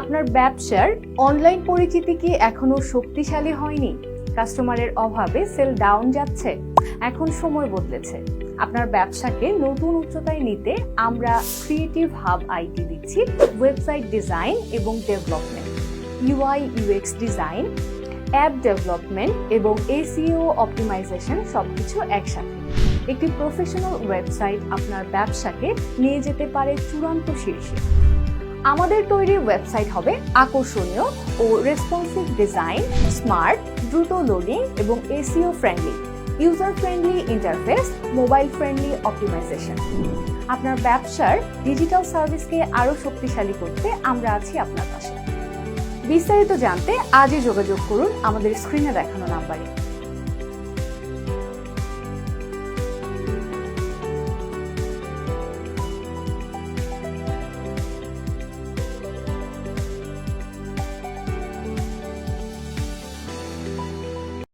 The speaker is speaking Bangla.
আপনার ব্যবসার অনলাইন পরিচিতি কি এখনও শক্তিশালী হয়নি? কাস্টমারের অভাবে সেল ডাউন যাচ্ছে, এখন সময় বদলেছে। আপনার ব্যবসাকে নতুন উচ্চতায় নিতে আমরা ক্রিয়েটিভ হাব আইটি দিচ্ছি ওয়েবসাইট ডিজাইন এবং development UI UX design app development এবং এসিও অপটিমাইজেশন সবকিছু একসাথে। একটি প্রফেশনাল ওয়েবসাইট আপনার ব্যবসাকে নিয়ে যেতে পারে চূড়ান্ত শীর্ষে। আমাদের তৈরি ওয়েবসাইট হবে আকর্ষণীয় ও রেসপন্সিভ ডিজাইন স্মার্ট দ্রুত লোডিং এবং SEO friendly user friendly interface mobile friendly optimization আপনার ব্যবসার ডিজিটাল সার্ভিসকে আরও শক্তিশালী করতে আমরা আছি আপনার পাশে। বিস্তারিত জানতে আজই যোগাযোগ করুন আমাদের স্ক্রিনে দেখানো নাম্বারে।